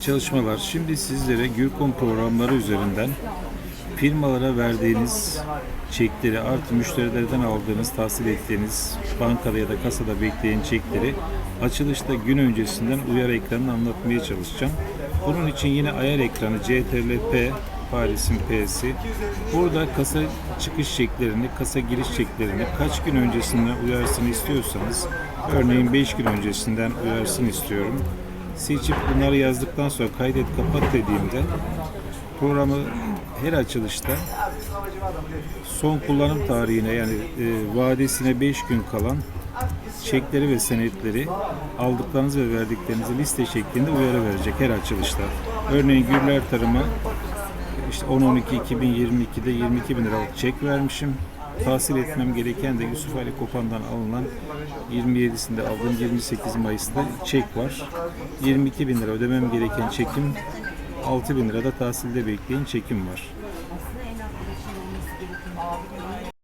Çalışmalar. Şimdi sizlere Gürcom programları üzerinden firmalara verdiğiniz çekleri artı müşterilerden aldığınız, tahsil ettiğiniz bankada ya da kasada bekleyen çekleri açılışta gün öncesinden uyar ekranını anlatmaya çalışacağım. Bunun için yine ayar ekranı CTRL-P Paris'in P'si. Burada kasa çıkış çeklerini, kasa giriş çeklerini kaç gün öncesinden uyarsın istiyorsanız örneğin 5 gün öncesinden uyarsın istiyorum seçip bunları yazdıktan sonra kaydet kapat dediğimde programı her açılışta son kullanım tarihine yani e, vadesine 5 gün kalan çekleri ve senetleri aldıklarınız ve verdiklerinizi liste şeklinde uyarı verecek her açılışta. Örneğin Gürler Tarım'a işte 10-12-2022'de 22 bin liralık çek vermişim. Tahsil etmem gereken de Yusuf Ali Kopan'dan alınan 27'sinde aldığım 28 Mayıs'ta çek var. 22 bin lira ödemem gereken çekim 6 bin lirada tahsilde bekleyen çekim var.